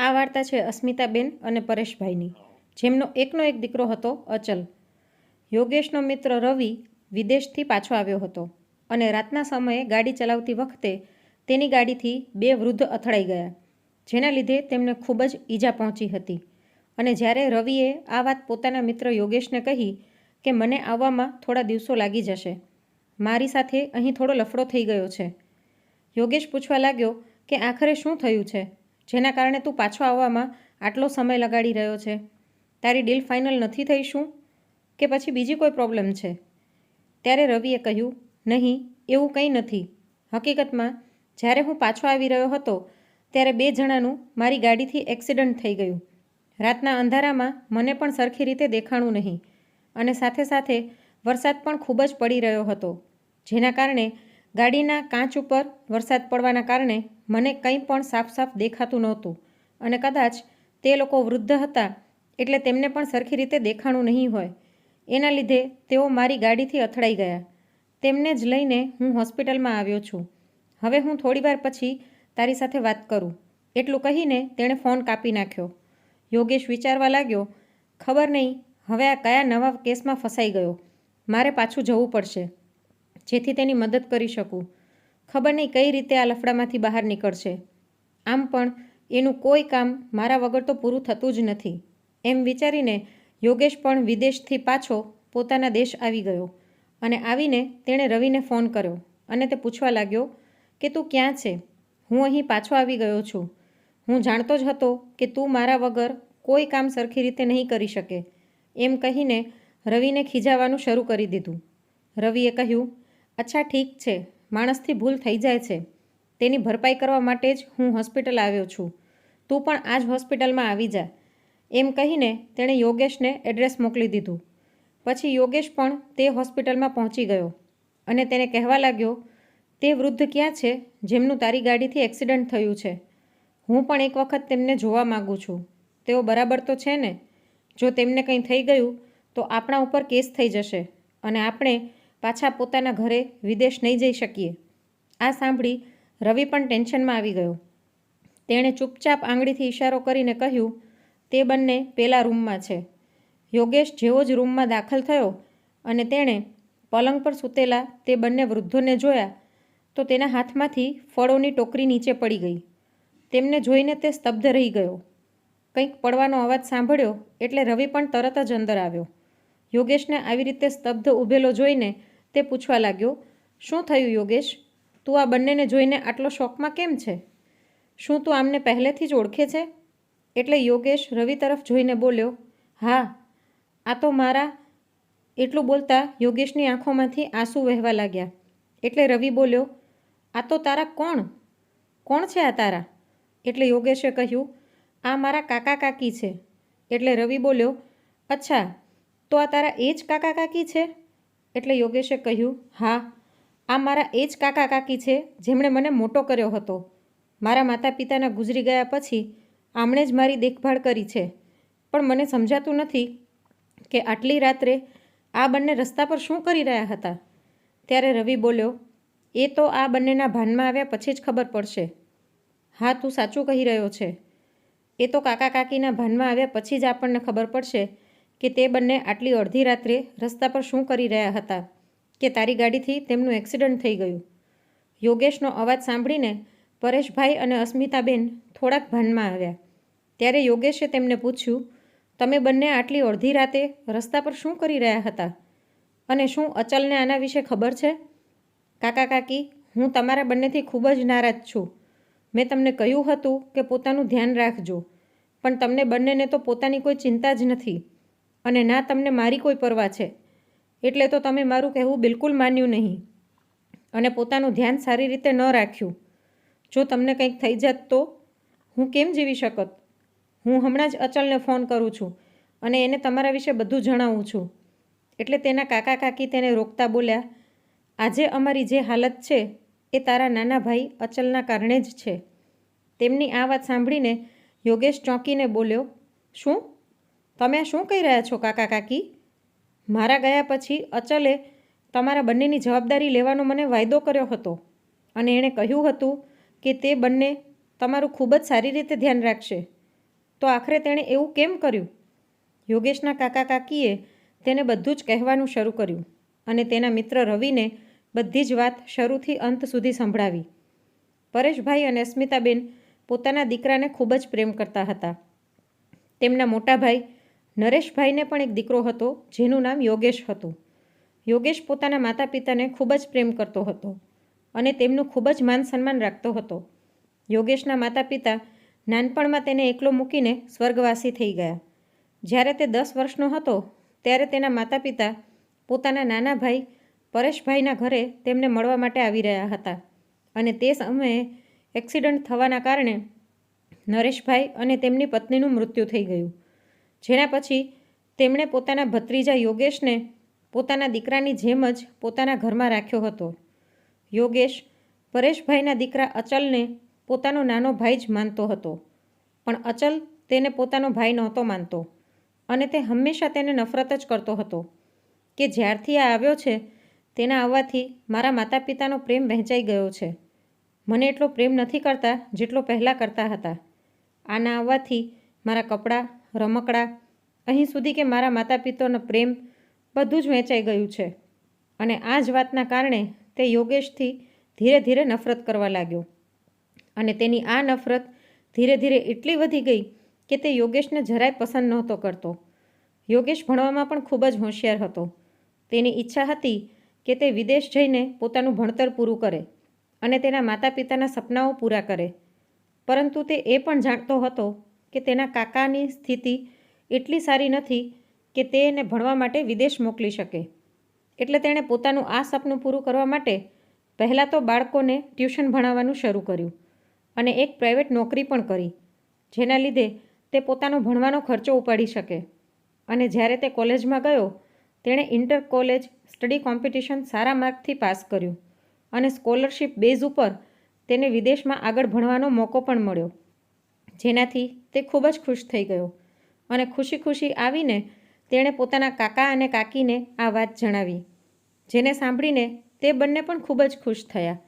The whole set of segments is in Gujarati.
આ વાર્તા છે અસ્મિતાબેન અને પરેશભાઈની. જેમનો એકનો એક દીકરો હતો, અચલ. યોગેશનો મિત્ર રવિ વિદેશથી પાછો આવ્યો હતો અને રાતના સમયે ગાડી ચલાવતી વખતે તેની ગાડીથી બે વૃદ્ધ અથડાઈ ગયા, જેના લીધે તેમને ખૂબ જ ઈજા પહોંચી હતી. અને જ્યારે રવિએ આ વાત પોતાના મિત્ર યોગેશને કહી કે, મને આવવામાં થોડા દિવસો લાગી જશે. મારી સાથે અહીં થોડો લફડો થઈ ગયો છે. યોગેશ પૂછવા લાગ્યો કે, આખરે શું થયું છે? જેના કારણે તું પાછો આવવામાં આટલો સમય લગાડી રહ્યો છે? તારી ડીલ ફાઇનલ નથી થઈ શું? કે પછી બીજી કોઈ પ્રોબ્લેમ છે? ત્યારે રવિએ કહ્યું, નહીં, એવું કંઈ નથી. હકીકતમાં, જ્યારે હું પાછો આવી રહ્યો હતો, ત્યારે બે જણાનું મારી ગાડીથી એક્સિડન્ટ થઈ ગયું. રાતના અંધારામાં મને પણ સરખી રીતે દેખાણું નહીં. અને સાથે સાથે વરસાદ પણ ખૂબ જ પડી રહ્યો હતો, જેના કારણે ગાડીના કાચ ઉપર વરસાદ પડવાના કારણે મને કંઈ પણ સાફ સાફ દેખાતું નહોતું. અને કદાચ તે લોકો વૃદ્ધ હતા એટલે તેમને પણ સરખી રીતે દેખાણું નહીં હોય. એના લીધે તેઓ મારી ગાડીથી અથડાઈ ગયા. તેમને જ લઈને હું હોસ્પિટલમાં આવ્યો છું. હવે હું થોડીવાર પછી તારી સાથે વાત કરું. એટલું કહીને તેણે ફોન કાપી નાખ્યો. યોગેશ વિચારવા લાગ્યો, ખબર નહીં, હવે આ કયા નવા કેસમાં ફસાઈ ગયો? મારે પાછું જવું પડશે. જેથી તેની મદદ કરી શકું. ખબર નહીં કઈ રીતે આ લફડામાંથી બહાર નીકળશે. આમ પણ એનું કોઈ કામ મારા વગર તો પૂરું થતું જ નથી. એમ વિચારીને યોગેશ પણ વિદેશથી પાછો પોતાના દેશ આવી ગયો અને આવીને તેણે રવિને ફોન કર્યો અને તે પૂછવા લાગ્યો કે તું ક્યાં છે? હું અહીં પાછો આવી ગયો છું. હું જાણતો જ હતો કે તું મારા વગર કોઈ કામ સરખી રીતે નહીં કરી શકે. એમ કહીને રવિને ખીજાવાનું શરૂ કરી દીધું. રવિએ કહ્યું અચ્છા, ઠીક છે. માણસથી ભૂલ થઈ જાય છે. તેની ભરપાઈ કરવા માટે જ હું હોસ્પિટલ આવ્યો છું. તું પણ આ જ હોસ્પિટલમાં આવી જા. એમ કહીને તેણે યોગેશને એડ્રેસ મોકલી દીધું. પછી યોગેશ પણ તે હોસ્પિટલમાં પહોંચી ગયો અને તેને કહેવા લાગ્યો, તે વૃદ્ધ ક્યાં છે? જેમનું તારી ગાડીથી એક્સિડન્ટ થયું છે. હું પણ એક વખત તેમને જોવા માગું છું. તેઓ બરાબર તો છે ને? જો તેમને કંઈ થઈ ગયું, તો આપણા ઉપર કેસ થઈ જશે અને આપણે પાછા પોતાના ઘરે વિદેશ નહીં જઈ શકીએ. આ સાંભળી રવિ પણ ટેન્શનમાં આવી ગયો. તેણે ચૂપચાપ આંગળીથી ઇશારો કરીને કહ્યું, તે બંને પેલા રૂમમાં છે. યોગેશ જેવો જ રૂમમાં દાખલ થયો અને તેણે પલંગ પર સૂતેલા તે બંને વૃદ્ધોને જોયા, તો તેના હાથમાંથી ફળોની ટોકરી નીચે પડી ગઈ. તેમને જોઈને તે સ્તબ્ધ રહી ગયો. કંઈક પડવાનો અવાજ સાંભળ્યો એટલે રવિ પણ તરત જ અંદર આવ્યો. યોગેશને આવી રીતે સ્તબ્ધ ઊભેલો જોઈને તે પૂછવા લાગ્યો, શું થયું યોગેશ? તું આ બંનેને જોઈને આટલો શોખમાં કેમ છે? શું તું આમને પહેલેથી જ ઓળખે છે? એટલે યોગેશ રવિ તરફ જોઈને બોલ્યો, હા, આ તો મારા એટલું બોલતા યોગેશની આંખોમાંથી આંસુ વહેવા લાગ્યા. એટલે રવિ બોલ્યો, આ તો તારા કોણ? કોણ છે આ તારા? એટલે યોગેશે કહ્યું, આ મારા કાકા કાકી છે. એટલે રવિ બોલ્યો, અચ્છા, તો આ તારા એ જ કાકા કાકી છે? એટલે યોગેશે કહ્યું, હા, આ મારા એ જ કાકા કાકી છે જેમણે મને મોટો કર્યો હતો. મારા માતા પિતાના ગુજરી ગયા પછી આમણે જ મારી દેખભાળ કરી છે. પણ મને સમજાતું નથી કે આટલી રાત્રે આ બંને રસ્તા પર શું કરી રહ્યા હતા. ત્યારે રવિ બોલ્યો, એ તો આ બંનેના ભાનમાં આવ્યા પછી જ ખબર પડશે. હા, તું સાચું કહી રહ્યો છે. એ તો કાકા કાકીના ભાનમાં આવ્યા પછી જ આપણને ખબર પડશે કે તે બંને આટલી અડધી રાત્રે રસ્તા પર શું કરી રહ્યા હતા કે તારી ગાડીથી તેમનું એક્સિડન્ટ થઈ ગયું? યોગેશનો અવાજ સાંભળીને પરેશભાઈ અને અસ્મિતાબેન થોડાક ભાનમાં આવ્યા. ત્યારે યોગેશે તેમને પૂછ્યું, તમે બંને આટલી અડધી રાતે રસ્તા પર શું કરી રહ્યા હતા? અને શું અચલને આના વિશે ખબર છે? કાકા કાકી, હું તમારા બંનેથી ખૂબ જ નારાજ છું. મેં તમને કહ્યું હતું કે પોતાનું ધ્યાન રાખજો, પણ તમને બંનેને તો પોતાની કોઈ ચિંતા જ નથી. અને ના, તમને મારી કોઈ પરવા છે. એટલે તો તમે મારું કહેવું બિલકુલ માન્યું નહીં. અને પોતાનું ધ્યાન સારી રીતે ન રાખ્યું. જો તમને કંઈક થઈ જાત તો હું કેમ જીવી શકત? હું હમણાં જ અચલને ફોન કરું છું અને એને તમારા વિશે બધું જણાવું છું. એટલે તેના કાકા કાકી તેને રોકતા બોલ્યા, આજે અમારી જે હાલત છે એ તારા નાના ભાઈ અચલના કારણે જ છે. તેમની આ વાત સાંભળીને યોગેશ ચોંકીને બોલ્યો, શું? તમે શું કહી રહ્યા છો, કાકા કાકી? મારા ગયા પછી અચલે તમારા બંનેની જવાબદારી લેવાનો મને વાયદો કર્યો હતો અને એણે કહ્યું હતું કે તે બંને તમારું ખૂબ જ સારી રીતે ધ્યાન રાખશે. તો આખરે તેણે એવું કેમ કર્યું? યોગેશના કાકા કાકીએ તેને બધું જ કહેવાનું શરૂ કર્યું અને તેના મિત્ર રવિને બધી જ વાત શરૂથી અંત સુધી સંભળાવી. પરેશભાઈ અને અસ્મિતાબેન પોતાના દીકરાને ખૂબ જ પ્રેમ કરતા હતા. તેમના મોટા ભાઈ નરેશભાઈને પણ એક દીકરો હતો, જેનું નામ યોગેશ હતું. યોગેશ પોતાના માતા પિતાને ખૂબ જ પ્રેમ કરતો હતો અને તેમનું ખૂબ જ માન સન્માન રાખતો હતો. યોગેશના માતા પિતા નાનપણમાં તેને એકલો મૂકીને સ્વર્ગવાસી થઈ ગયા. જ્યારે તે દસ વર્ષનો હતો, ત્યારે તેના માતા પિતા પોતાના નાના ભાઈ પરેશભાઈના ઘરે તેમને મળવા માટે આવી રહ્યા હતા અને તે સમયે એક્સિડન્ટ થવાના કારણે નરેશભાઈ અને તેમની પત્નીનું મૃત્યુ થઈ ગયું. જેના પછી તેમણે પોતાના ભત્રીજા યોગેશને પોતાના દીકરાની જેમ જ પોતાના ઘરમાં રાખ્યો હતો. યોગેશ પરેશભાઈના દીકરા અચલને પોતાનો નાનો ભાઈ જ માનતો હતો, પણ અચલ તેને પોતાનો ભાઈ નહોતો માનતો અને તે હંમેશા તેને નફરત જ કરતો હતો કે જ્યારથી આ આવ્યો છે, તેના આવવાથી મારા માતા પિતાનો પ્રેમ વહેંચાઈ ગયો છે. મને એટલો પ્રેમ નથી કરતા જેટલો પહેલાં કરતા હતા. આના આવવાથી મારા કપડાં રમકડા, અહીં સુધી કે મારા માતા પિતાનો પ્રેમ બધું જ વહેંચાઈ ગયું છે. અને આ જ વાતના કારણે તે યોગેશથી ધીરે ધીરે નફરત કરવા લાગ્યો. અને તેની આ નફરત ધીરે ધીરે એટલી વધી ગઈ કે તે યોગેશને જરાય પસંદ નહોતો કરતો. યોગેશ ભણવામાં પણ ખૂબ જ હોશિયાર હતો. તેની ઈચ્છા હતી કે તે વિદેશ જઈને પોતાનું ભણતર પૂરું કરે અને તેના માતા પિતાના સપનાઓ પૂરા કરે. પરંતુ તે એ પણ જાણતો હતો કે તેના કાકાની સ્થિતિ એટલી સારી નથી કે તે એને ભણવા માટે વિદેશ મોકલી શકે. એટલે તેણે પોતાનું આ સપનું પૂરું કરવા માટે પહેલાં તો બાળકોને ટ્યુશન ભણાવવાનું શરૂ કર્યું અને એક પ્રાઇવેટ નોકરી પણ કરી, જેના લીધે તે પોતાનો ભણવાનો ખર્ચો ઉપાડી શકે. અને જ્યારે તે કોલેજમાં ગયો, તેણે ઇન્ટર કોલેજ સ્ટડી કોમ્પિટિશન સારા માર્કથી પાસ કર્યું અને સ્કોલરશિપ બેઝ ઉપર તેને વિદેશમાં આગળ ભણવાનો મોકો પણ મળ્યો. જેનાથી તે ખૂબ જ ખુશ થઈ ગયો અને ખુશી ખુશી આવીને તેણે પોતાના કાકા અને કાકીને આ વાત જણાવી, જેને સાંભળીને તે બંને પણ ખૂબ જ ખુશ થયા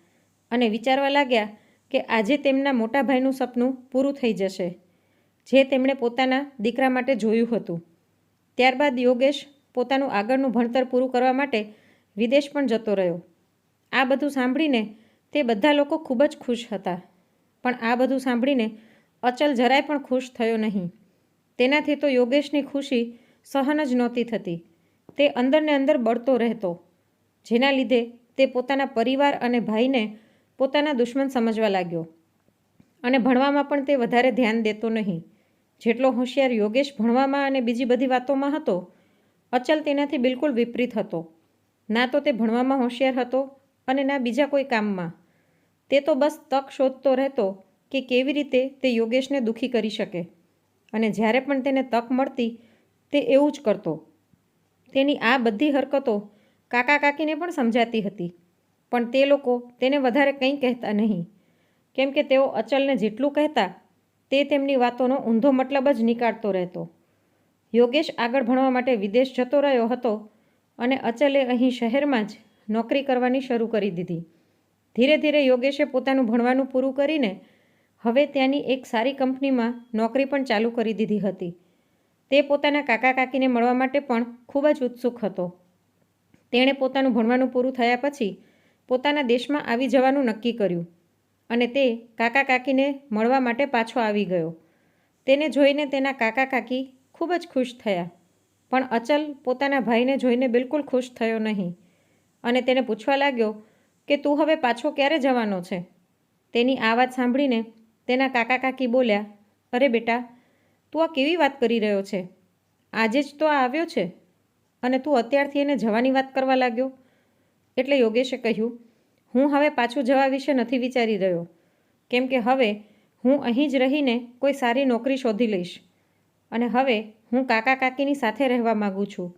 અને વિચારવા લાગ્યા કે આજે તેમના મોટા ભાઈનું સપનું પૂરું થઈ જશે, જે તેમણે પોતાના દીકરા માટે જોયું હતું. ત્યારબાદ યોગેશ પોતાનું આગળનું ભણતર પૂરું કરવા માટે વિદેશ પણ જતો રહ્યો. આ બધું સાંભળીને તે બધા લોકો ખૂબ જ ખુશ હતા, પણ આ બધું સાંભળીને અચલ જરાય પણ ખુશ થયો નહીં. તેનાથી તો યોગેશની ખુશી સહન જ નહોતી થતી. તે અંદરને અંદર બળતો રહેતો. જેના લીધે તે પોતાના પરિવાર અને ભાઈને પોતાના દુશ્મન સમજવા લાગ્યો. અને ભણવામાં પણ તે વધારે ધ્યાન દેતો નહીં. જેટલો હોશિયાર યોગેશ ભણવામાં અને બીજી બધી વાતોમાં હતો, અચલ તેનાથી બિલકુલ વિપરીત હતો. ના તો તે ભણવામાં હોશિયાર હતો અને ના બીજા કોઈ કામમાં. તે તો બસ તક શોધતો રહેતો કે કેવી રીતે તે યોગેશને દુઃખી કરી શકે? અને જ્યારે પણ તેને તક મળતી, તે એવું જ કરતો. તેની આ બધી હરકતો કાકા કાકીને પણ સમજાતી હતી. પણ તે લોકો તેને વધારે કંઈ કહેતા નહીં. કેમ કે તેઓ અચલને જેટલું કહેતા, તે તેમની વાતોનો ઊંધો મતલબ જ નીકાળતો રહેતો. યોગેશ આગળ ભણવા માટે વિદેશ જતો રહ્યો હતો અને અચલે અહીં શહેરમાં જ નોકરી કરવાની શરૂ કરી દીધી. ધીરે ધીરે યોગેશે પોતાનું ભણવાનું પૂરું કરીને હવે ત્યાંની એક સારી કંપનીમાં નોકરી પણ ચાલુ કરી દીધી હતી. તે પોતાના કાકા કાકીને મળવા માટે પણ ખૂબ જ ઉત્સુક હતો. તેણે પોતાનું ભણવાનું પૂરું થયા પછી પોતાના દેશમાં આવી જવાનું નક્કી કર્યું અને તે કાકા કાકીને મળવા માટે પાછો આવી ગયો. તેને જોઈને તેના કાકા કાકી ખૂબ જ ખુશ થયા, પણ અચલ પોતાના ભાઈને જોઈને બિલકુલ ખુશ થયો નહીં અને તેને પૂછવા લાગ્યો કે તું હવે પાછો ક્યારે જવાનો છે? તેની આ વાત સાંભળીને તેના કાકા કાકી બોલ્યા, અરે બેટા, તું આ કેવી વાત કરી રહ્યો છે? આજે જ તો આ આવ્યો છે. અને તું અત્યારથી એને જવાની વાત કરવા લાગ્યો. એટલે યોગેશે કહ્યું, હું હવે પાછું જવા વિશે નથી વિચારી રહ્યો. કેમ કે હવે હું અહીં જ રહીને કોઈ સારી નોકરી શોધી લઈશ. અને હવે હું કાકા કાકીની સાથે રહેવા માગું છું.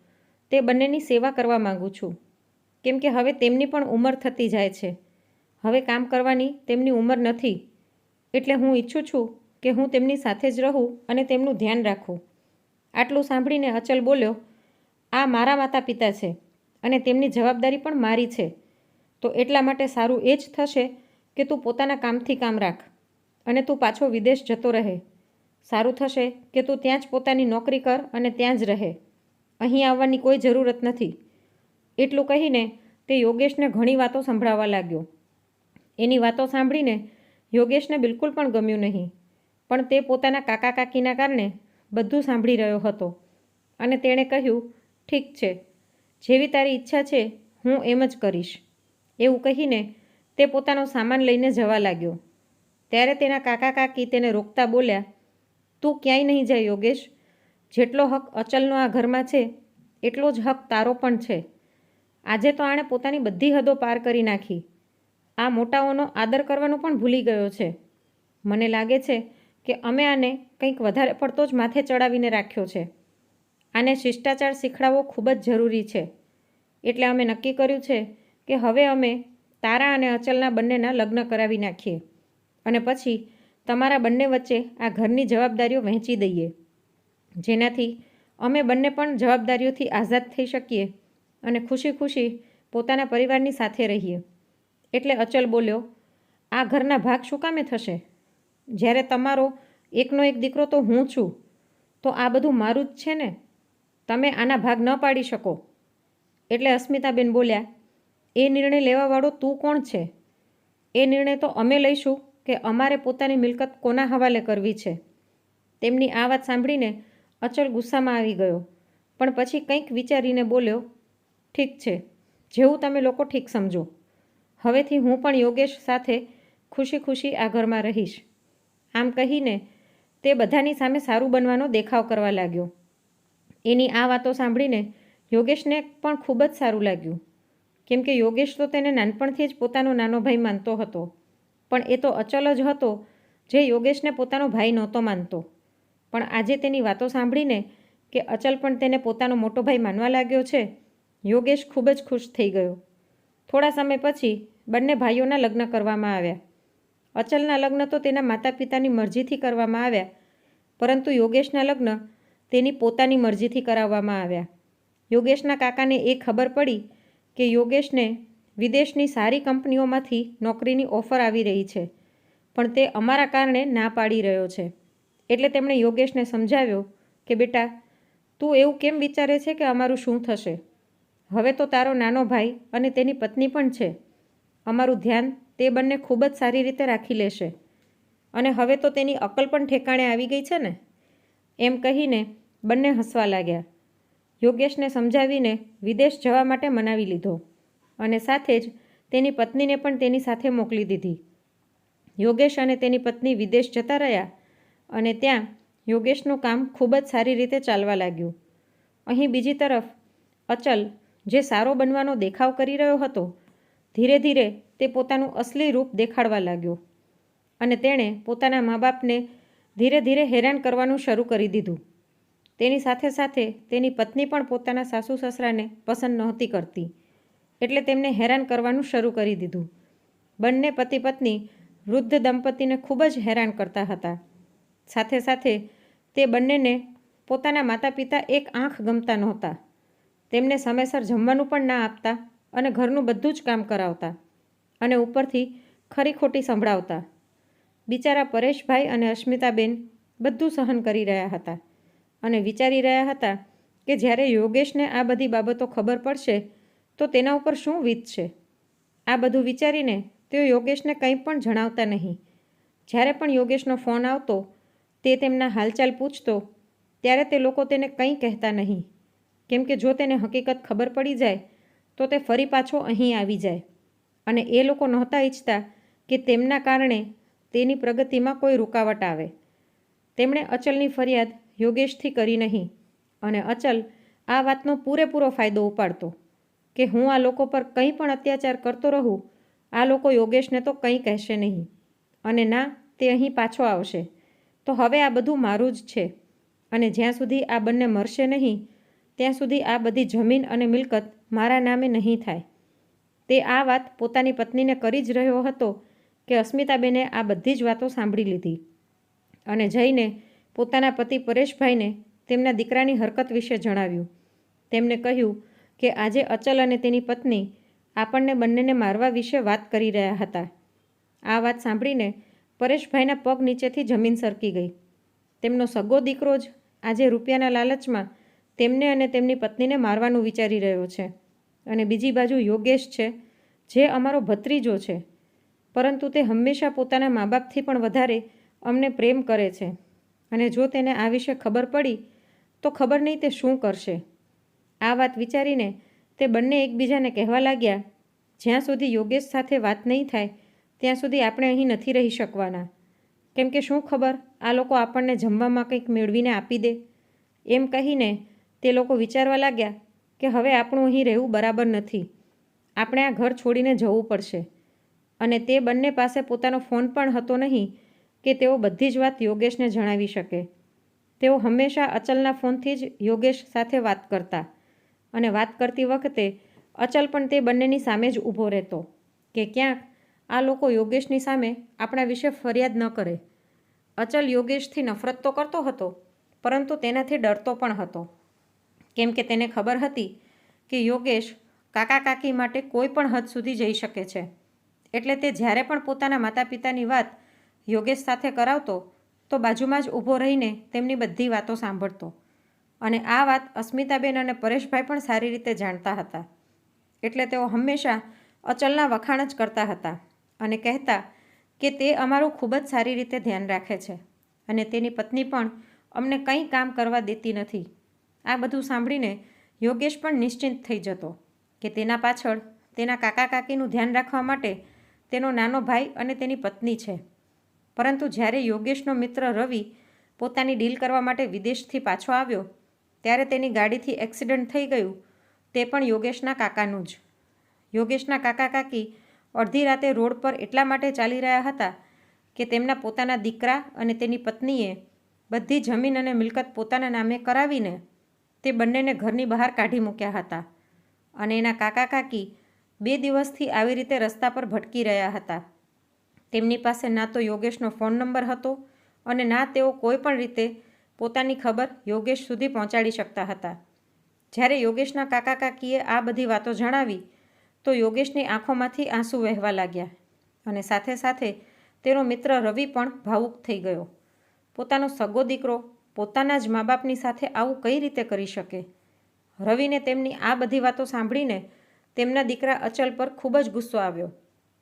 તે બંનેની સેવા કરવા માગું છું. કેમ કે હવે તેમની પણ ઉંમર થતી જાય છે. હવે કામ કરવાની તેમની ઉંમર નથી. એટલે હું ઈચ્છું છું કે હું તેમની સાથે જ રહું અને તેમનું ધ્યાન રાખું. આટલું સાંભળીને અચલ બોલ્યો, આ મારા માતા પિતા છે અને તેમની જવાબદારી પણ મારી છે. તો એટલા માટે સારું એ જ થશે કે તું પોતાના કામથી કામ રાખ અને તું પાછો વિદેશ જતો રહે. સારું થશે કે તું ત્યાં જ પોતાની નોકરી કર અને ત્યાં જ રહે. અહીં આવવાની કોઈ જરૂરત નથી. એટલું કહીને તે યોગેશને ઘણી વાતો સંભળાવવા લાગ્યો. એની વાતો સાંભળીને યોગેશને બિલકુલ પણ ગમ્યું નહીં. પણ તે પોતાના કાકા કાકીના કારણે બધું સાંભળી રહ્યો હતો. અને તેણે કહ્યું, ઠીક છે. જેવી તારી ઈચ્છા છે, હું એમ જ કરીશ. એવું કહીને તે પોતાનો સામાન લઈને જવા લાગ્યો. ત્યારે તેના કાકા કાકી તેને રોકતા બોલ્યા, તું ક્યાંય નહીં જાય યોગેશ. જેટલો હક અચલનો આ ઘરમાં છે, એટલો જ હક તારો પણ છે. આજે તો આણે પોતાની બધી હદો પાર કરી નાખી. આ મોટાઓનો આદર કરવાનો પણ ભૂલી ગયો છે. મને લાગે છે કે અમે આને કંઈક વધારે પડતો જ માથે ચડાવીને રાખ્યો છે. આને શિષ્ટાચાર શીખડાવવો ખૂબ જ જરૂરી છે. એટલે અમે નક્કી કર્યું છે કે હવે અમે તારા અને અચલના બંનેના લગ્ન કરાવી નાખીએ અને પછી તમારા બંને વચ્ચે આ ઘરની જવાબદારીઓ વહેંચી દઈએ. જેનાથી અમે બંને પણ જવાબદારીઓથી આઝાદ થઈ શકીએ અને ખુશી ખુશી પોતાના પરિવારની સાથે રહીએ. એટલે અચલ બોલ્યો, આ ઘરના ભાગ શું કામે થશે? જ્યારે તમારો એકનો એક દીકરો તો હું છું, તો આ બધું મારું જ છે ને? તમે આના ભાગ ન પાડી શકો. એટલે અસ્મિતાબેન બોલ્યા, એ નિર્ણય લેવાવાળો તું કોણ છે? એ નિર્ણય તો અમે લઈશું કે અમારે પોતાની મિલકત કોના હવાલે કરવી છે? તેમની આ વાત સાંભળીને અચલ ગુસ્સામાં આવી ગયો, પણ પછી કંઈક વિચારીને બોલ્યો, ઠીક છે, જેવું તમે લોકો ઠીક સમજો. હવેથી હું પણ યોગેશ સાથે ખુશી ખુશી આ ઘરમાં રહીશ. આમ કહીને તે બધાની સામે સારું બનવાનો દેખાવ કરવા લાગ્યો. એની આ વાતો સાંભળીને યોગેશને પણ ખૂબ જ સારું લાગ્યું. કેમ કે યોગેશ તો તેને નાનપણથી જ પોતાનો નાનો ભાઈ માનતો હતો. પણ એ તો અચલ જ હતો જે યોગેશને પોતાનો ભાઈ નહોતો માનતો. પણ આજે તેની વાતો સાંભળીને કે અચલ પણ તેને પોતાનો મોટો ભાઈ માનવા લાગ્યો છે, યોગેશ ખૂબ જ ખુશ થઈ ગયો. થોડા સમય પછી બંને ભાઈઓના લગ્ન કરવામાં આવ્યા. અચલના લગ્ન તો તેના માતા પિતાની મરજીથી કરવામાં આવ્યા, પરંતુ યોગેશના લગ્ન તેની પોતાની મરજીથી કરાવવામાં આવ્યા. યોગેશના કાકાને એ ખબર પડી કે યોગેશને વિદેશની સારી કંપનીઓમાંથી નોકરીની ઓફર આવી રહી છે, પણ તે અમારા કારણે ના પાડી રહ્યો છે. એટલે તેમણે યોગેશને સમજાવ્યો કે, બેટા, તું એવું કેમ વિચારે છે કે અમારું શું થશે? હવે તો તારો નાનો ભાઈ અને તેની પત્ની પણ છે. અમારું ધ્યાન તે બંને ખૂબ જ સારી રીતે રાખી લેશે. અને હવે તો તેની અકલ પણ ઠેકાણે આવી ગઈ છે ને? એમ કહીને બંને હસવા લાગ્યા. યોગેશને સમજાવીને વિદેશ જવા માટે મનાવી લીધો અને સાથે જ તેની પત્નીને પણ તેની સાથે મોકલી દીધી. યોગેશ અને તેની પત્ની વિદેશ જતા રહ્યા અને ત્યાં યોગેશનું કામ ખૂબ જ સારી રીતે ચાલવા લાગ્યું. અહીં બીજી તરફ અચલ જે સારો બનવાનો દેખાવ કરી રહ્યો હતો ધીરે ધીરે તે પોતાનું અસલી રૂપ દેખાડવા લાગ્યો અને તેણે પોતાના મા બાપને ધીરે ધીરે હેરાન કરવાનું શરૂ કરી દીધું. તેની સાથે સાથે તેની પત્ની પણ પોતાના સાસુ સસરાને પસંદ નહોતી કરતી, એટલે તેમને હેરાન કરવાનું શરૂ કરી દીધું. બંને પતિ પત્ની વૃદ્ધ દંપતીને ખૂબ જ હેરાન કરતા હતા. સાથે સાથે તે બંનેને પોતાના માતા પિતા એક આંખ ગમતા નહોતા. તેમને સમયસર જમવાનું પણ ના આપતા અને ઘરનું બધું જ કામ કરાવતા અને ઉપરથી ખરી ખોટી સંભળાવતા. બિચારા પરેશભાઈ અને અસ્મિતાબેન બધું સહન કરી રહ્યા હતા અને વિચારી રહ્યા હતા કે જ્યારે યોગેશને આ બધી બાબતો ખબર પડશે, તો તેના ઉપર શું વીતશે? આ બધું વિચારીને તેઓ યોગેશને કંઈ પણ જણાવતા નહીં. જ્યારે પણ યોગેશનો ફોન આવતો, તે તેમના હાલચાલ પૂછતો, ત્યારે તે લોકો તેને કંઈ કહેતા નહીં. કેમ કે જો તેને હકીકત ખબર પડી જાય તો તે ફરી પાછો અહીં આવી જાય. અને એ લોકો નહોતા ઈચ્છતા કે તેમના કારણે તેની પ્રગતિમાં કોઈ રૂકાવટ આવે. તેમણે અચલની ફરિયાદ યોગેશથી કરી નહીં અને અચલ આ વાતનો પૂરેપૂરો ફાયદો ઉપાડતો કે હું આ લોકો પર કંઈ પણ અત્યાચાર કરતો રહું, આ લોકો યોગેશને તો કંઈ કહેશે નહીં. અને ના, તે અહીં પાછો આવશે. તો હવે આ બધું મારું જ છે. અને જ્યાં સુધી આ બંને મરશે નહીં ત્યાં સુધી આ બધી જમીન અને મિલકત મારા નામે નહીં થાય. તે આ વાત પોતાની પત્નીને કરી જ રહ્યો હતો કે અસ્મિતાબેને આ બધી જ વાતો સાંભળી લીધી અને જઈને પોતાના પતિ પરેશભાઈને તેમના દીકરાની હરકત વિશે જણાવ્યું. તેમને કહ્યું કે આજે અચલ અને તેની પત્ની આપણને બંનેને મારવા વિશે વાત કરી રહ્યા હતા. આ વાત સાંભળીને પરેશભાઈના પગ નીચેથી જમીન સરકી ગઈ. તેમનો સગો દીકરો જ આજે રૂપિયાના લાલચમાં તેમને અને તેમની પત્નીને મારવાનું વિચારી રહ્યો છે. અને બીજી બાજુ યોગેશ છે, જે અમારો ભત્રીજો છે. પરંતુ તે હંમેશા પોતાના મા બાપથી પણ વધારે અમને પ્રેમ કરે છે. અને જો તેને આ વિશે ખબર પડી, તો ખબર નહીં તે શું કરશે. આ વાત વિચારીને તે બંને એકબીજાને કહેવા લાગ્યા, જ્યાં સુધી યોગેશ સાથે વાત નહીં થાય, ત્યાં સુધી આપણે અહીં નથી રહી શકવાના. કેમ કે શું ખબર આ લોકો આપણને જમવામાં કંઈક મેળવીને આપી દે? એમ કહીને તે લોકો વિચારવા લાગ્યા કે હવે આપણું અહીં રહેવું બરાબર નથી. આપણે આ ઘર છોડીને જવું પડશે. અને તે બંને પાસે પોતાનો ફોન પણ હતો નહીં કે તેઓ બધી જ વાત યોગેશને જણાવી શકે. તેઓ હંમેશા અચલના ફોનથી જ યોગેશ સાથે વાત કરતા અને વાત કરતી વખતે અચલ પણ તે બંનેની સામે જ ઊભો રહેતો કે ક્યાંક આ લોકો યોગેશની સામે આપણા વિશે ફરિયાદ ન કરે. અચલ યોગેશથી નફરત તો કરતો હતો, પરંતુ તેનાથી ડરતો પણ હતો. કેમ કે તેને ખબર હતી કે યોગેશ કાકા કાકી માટે કોઈ પણ હદ સુધી જઈ શકે છે. એટલે તે જ્યારે પણ પોતાના માતા પિતાની વાત યોગેશ સાથે કરાવતો, તો બાજુમાં જ ઊભો રહીને તેમની બધી વાતો સાંભળતો. અને આ વાત અસ્મિતાબેન અને પરેશભાઈ પણ સારી રીતે જાણતા હતા. એટલે તેઓ હંમેશા અચલના વખાણ જ કરતા હતા અને કહેતા કે તે અમારું ખૂબ જ સારી રીતે ધ્યાન રાખે છે અને તેની પત્ની પણ અમને કંઈ કામ કરવા દેતી નથી. આ બધું સાંભળીને યોગેશ પણ નિશ્ચિંત થઈ જતો કે તેના પાછળ તેના કાકા કાકીનું ધ્યાન રાખવા માટે તેનો નાનો ભાઈ અને તેની પત્ની છે. પરંતુ જ્યારે યોગેશનો મિત્ર રવિ પોતાની ડીલ કરવા માટે વિદેશથી પાછો આવ્યો, ત્યારે તેની ગાડીથી એક્સિડન્ટ થઈ ગયું તે પણ યોગેશના કાકાનું જ. યોગેશના કાકા કાકી અડધી રાતે રોડ પર એટલા માટે ચાલી રહ્યા હતા કે તેમના પોતાના દીકરા અને તેની પત્નીએ બધી જમીન અને મિલકત પોતાના નામે કરાવીને તે બંનેને ઘરની બહાર કાઢી મૂક્યા હતા અને એના કાકા કાકી બે દિવસથી આવી રીતે રસ્તા પર ભટકી રહ્યા હતા. તેમની પાસે ના તો યોગેશનો ફોન નંબર હતો અને ના તેઓ કોઈ પણ રીતે પોતાની ખબર યોગેશ સુધી પહોંચાડી શકતા હતા. જ્યારે યોગેશના કાકા કાકીએ આ બધી વાતો જણાવી, તો યોગેશની આંખોમાંથી આંસુ વહેવા લાગ્યા અને સાથે સાથે તેનો મિત્ર રવિ પણ ભાવુક થઈ ગયો. પોતાનો સગો દીકરો પોતાના જ મા બાપની સાથે આવું કઈ રીતે કરી શકે? રવિને તેમની આ બધી વાતો સાંભળીને તેમના દીકરા અચલ પર ખૂબ જ ગુસ્સો આવ્યો.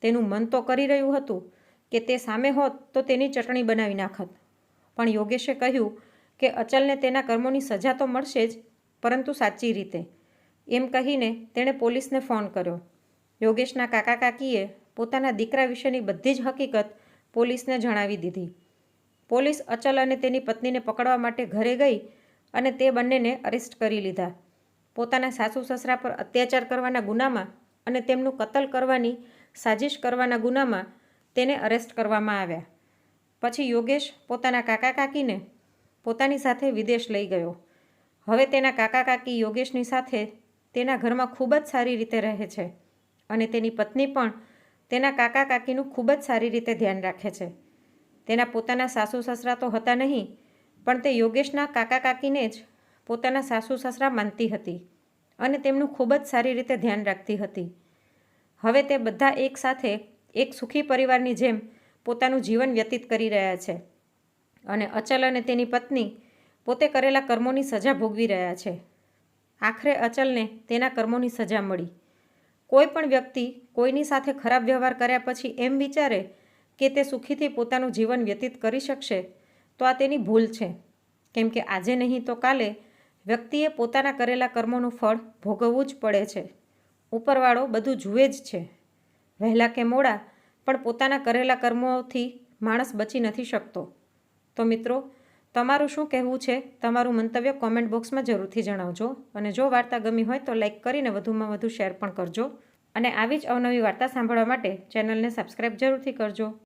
તેનું મન તો કરી રહ્યું હતું કે તે સામે હોત તો તેની ચટણી બનાવી નાખત. પણ યોગેશે કહ્યું કે અચલને તેના કર્મોની સજા તો મળશે જ, પરંતુ સાચી રીતે. એમ કહીને તેણે પોલીસને ફોન કર્યો. યોગેશના કાકા કાકીએ પોતાના દીકરા વિશેની બધી જ હકીકત પોલીસને જણાવી દીધી. પોલીસ અચલ અને તેની પત્નીને પકડવા માટે ઘરે ગઈ અને તે બંનેને અરેસ્ટ કરી લીધા. પોતાના સાસુ સસરા પર અત્યાચાર કરવાના ગુનામાં અને તેમનું કતલ કરવાની સાજિશ કરવાના ગુનામાં તેને અરેસ્ટ કરવામાં આવ્યા. પછી યોગેશ પોતાના કાકા કાકીને પોતાની સાથે વિદેશ લઈ ગયો. હવે તેના કાકા કાકી યોગેશની સાથે તેના ઘરમાં ખૂબ જ સારી રીતે રહે છે અને તેની પત્ની પણ તેના કાકા કાકીનું ખૂબ જ સારી રીતે ધ્યાન રાખે છે. તેના પોતાના સાસુ સસરા તો હતા નહીં, પણ તે યોગેશના કાકા કાકીને જ પોતાના સાસુ સસરા માનતી હતી અને તેમનું ખૂબ જ સારી રીતે ધ્યાન રાખતી હતી. હવે તે બધા એક સાથે એક સુખી પરિવારની જેમ પોતાનું જીવન વ્યતીત કરી રહ્યા છે અને અચલ અને તેની પત્ની પોતે કરેલા કર્મોની સજા ભોગવી રહ્યા છે. આખરે અચલને તેના કર્મોની સજા મળી. કોઈ પણ વ્યક્તિ કોઈની સાથે ખરાબ વ્યવહાર કર્યા પછી એમ વિચારે કે તે સુખીથી પોતાનું જીવન વ્યતીત કરી શકશે, તો આ તેની ભૂલ છે. કેમ કે આજે નહીં તો કાલે વ્યક્તિએ પોતાના કરેલા કર્મોનું ફળ ભોગવવું જ પડે છે. ઉપરવાળો બધું જુએ જ છે. વહેલા કે મોડા પણ પોતાના કરેલા કર્મોથી માણસ બચી નથી શકતો. તો મિત્રો, તમારું શું કહેવું છે? તમારું મંતવ્ય કોમેન્ટ બોક્સમાં જરૂરથી જણાવજો અને જો વાર્તા ગમી હોય તો લાઇક કરીને વધુમાં વધુ શેર પણ કરજો. અને આવી જ અવનવી વાર્તા સાંભળવા માટે ચેનલને સબસ્ક્રાઈબ જરૂરથી કરજો.